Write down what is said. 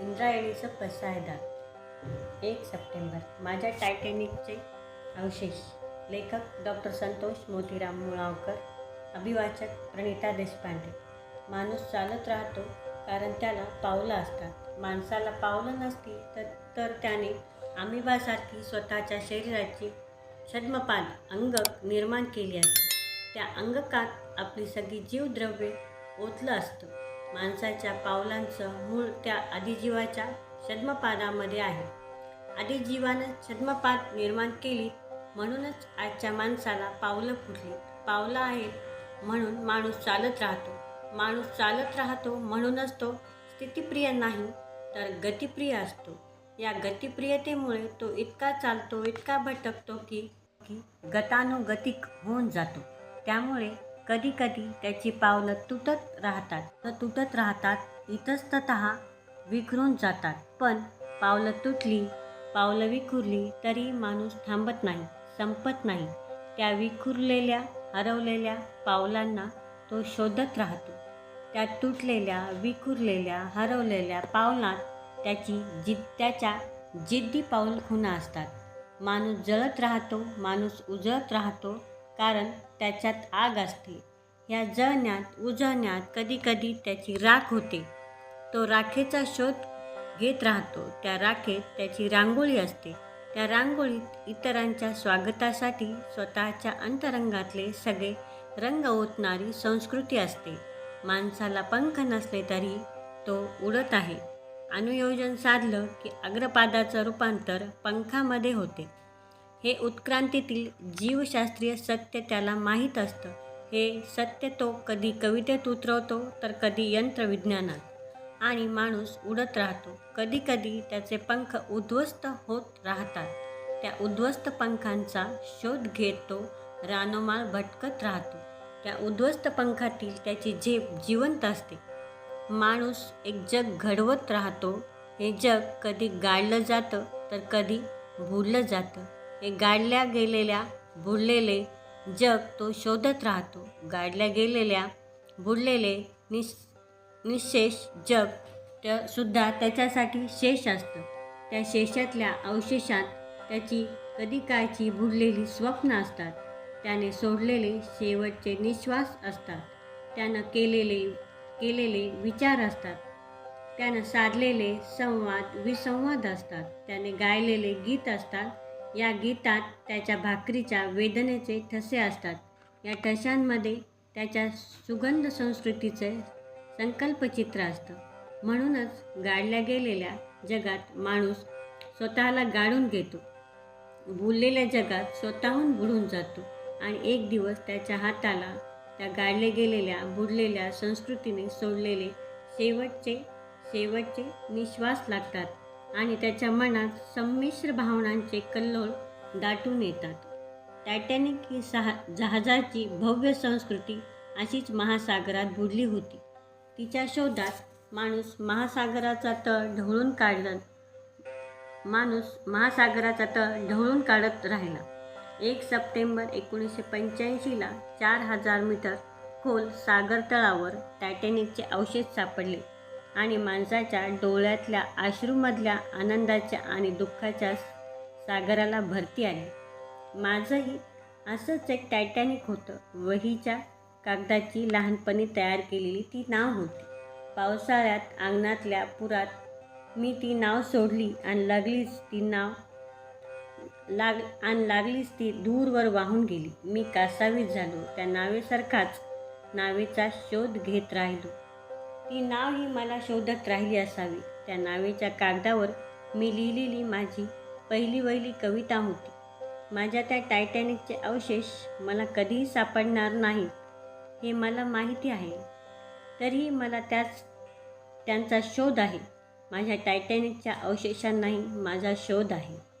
इंद्रायणीचं पसायदा एक सप्टेंबर. माझ्या टायटॅनिकचे अवशेष. लेखक डॉक्टर संतोष मोतीराम मुळावकर. अभिवाचक प्रणिता देशपांडे. माणूस चालत राहतो कारण त्याला पावलं असतात. माणसाला पावलं नसती तर तर त्याने आमिबासारखी स्वतःच्या शरीराची छद्मपान अंग निर्माण केली असते. त्या अंगकात आपली सगळी जीवद्रव्ये ओतलं असतं. माणसाच्या पावलांचं मूळ त्या आदिजीवाच्या छद्मपादामध्ये आहे. आदिजीवानं छद्मपाद निर्माण केली म्हणूनच आजच्या माणसाला पावलं फुटली. पावलं आहेत म्हणून माणूस चालत राहतो. माणूस चालत राहतो म्हणूनच तो स्थितिप्रिय नाही तर गतिप्रिय असतो. या गतिप्रियतेमुळे तो इतका चालतो इतका भटकतो की की गतानुगतिक होऊन जातो. त्यामुळे कधीकधी त्याची पावलं तुटत राहतात. तर तुटत राहतात इतस्तत विखरून जातात. पण पावलं तुटली पावलं विखुरली तरी माणूस थांबत नाही संपत नाही. त्या विखुरलेल्या हरवलेल्या पावलांना तो शोधत राहतो. त्या तुटलेल्या विखुरलेल्या हरवलेल्या पावलात त्याची जिद त्याच्या जिद्दी पाऊल खुणा असतात. माणूस जळत राहतो माणूस उजळत राहतो कारण त्याच्यात आग असते. या जळण्यात उजळण्यात कधीकधी त्याची राख होते. तो राखेचा शोध घेत राहतो. त्या राखेत त्याची रांगोळी असते. त्या रांगोळीत इतरांच्या स्वागतासाठी स्वतःच्या अंतरंगातले सगळे रंग ओतणारी संस्कृती असते. माणसाला पंख नसले तरी तो उडत आहे. अनुयोजन साधलं की अग्रपादाचं रूपांतर पंखामध्ये होते. हे उत्क्रांतीतील जीवशास्त्रीय सत्य त्याला माहीत असतं. हे सत्य तो कधी कवितेत उतरवतो तर कधी यंत्रविज्ञानात. आणि माणूस उडत राहतो. कधीकधी त्याचे पंख उद्ध्वस्त होत राहतात. त्या उद्ध्वस्त पंखांचा शोध घेत तो रानोमाळ भटकत राहतो. त्या उद्ध्वस्त पंखातील त्याची झेप जिवंत असते. माणूस एक जग घडवत राहतो. हे जग कधी गाळलं जातं तर कधी भुललं जातं. हे गाडल्या गेलेल्या बुडलेले जग तो शोधत राहतो. गाडल्या गेलेल्या बुडलेले निस निशेष जग त्या सुद्धा त्याच्यासाठी शेष असतं. त्या शेषातल्या अवशेषात त्याची कधी कायची बुडलेली स्वप्न असतात. त्याने सोडलेले शेवटचे निश्वास असतात. त्यानं केलेले केलेले विचार असतात. त्यानं साधलेले संवाद विसंवाद असतात. त्याने गायलेले गीत असतात. या गीतात त्याच्या भाकरीच्या वेदनेचे ठसे असतात. या ठशांमध्ये त्याच्या सुगंध संस्कृतीचे संकल्पचित्र असतं. म्हणूनच गाडल्या गेलेल्या जगात माणूस स्वतःला गाडून घेतो. बुडलेल्या जगात स्वतःहून बुडून जातो आणि एक दिवस त्याच्या हाताला त्या गाडले गेलेल्या बुडलेल्या संस्कृतीने सोडलेले शेवटचे शेवटचे निश्वास लागतात. आणि त्याच्या मनात संमिश्र भावनांचे कल्लोळ दाटून येतात. टायटॅनिक ही सहा जहाजाची भव्य संस्कृती अशीच महासागरात बुडली होती. तिच्या शोधात माणूस महासागराचा तळ ढवळून काढला माणूस महासागराचा तळ ढवळून काढत राहिला. एक सप्टेंबर एकोणीसशे पंच्याऐंशीला चार हजार मीटर खोल सागर तळावर टायटॅनिकचे अवशेष सापडले. आणि माणसाच्या डोळ्यातल्या अश्रूमधल्या आनंदाच्या आणि दुःखाच्या सागराला भरती आली माझंही असंच एक टायटॅनिक होतं. वहीच्या कागदाची लहानपणी तयार केलेली ती नाव होती. पावसाळ्यात अंगणातल्या पुरात मी ती नाव सोडली आणि लागलीच ती नाव लाग आणि लागलीच ती दूरवर वाहून गेली. मी कासावीस झालो. त्या नावेसारखाच नावेचा शोध घेत राहिलो. ती नाव ही मला शोधत राहिली असावी. त्या नावेच्या कागदावर मी लिहिलेली माझी पहिली वहिली कविता होती. माझ्या त्या टायटॅनिकचे अवशेष मला कधीही सापडणार नाही हे मला माहिती आहे. तरीही मला त्याच त्यांचा शोध आहे. माझ्या टायटॅनिकच्या अवशेषांनाही माझा शोध आहे.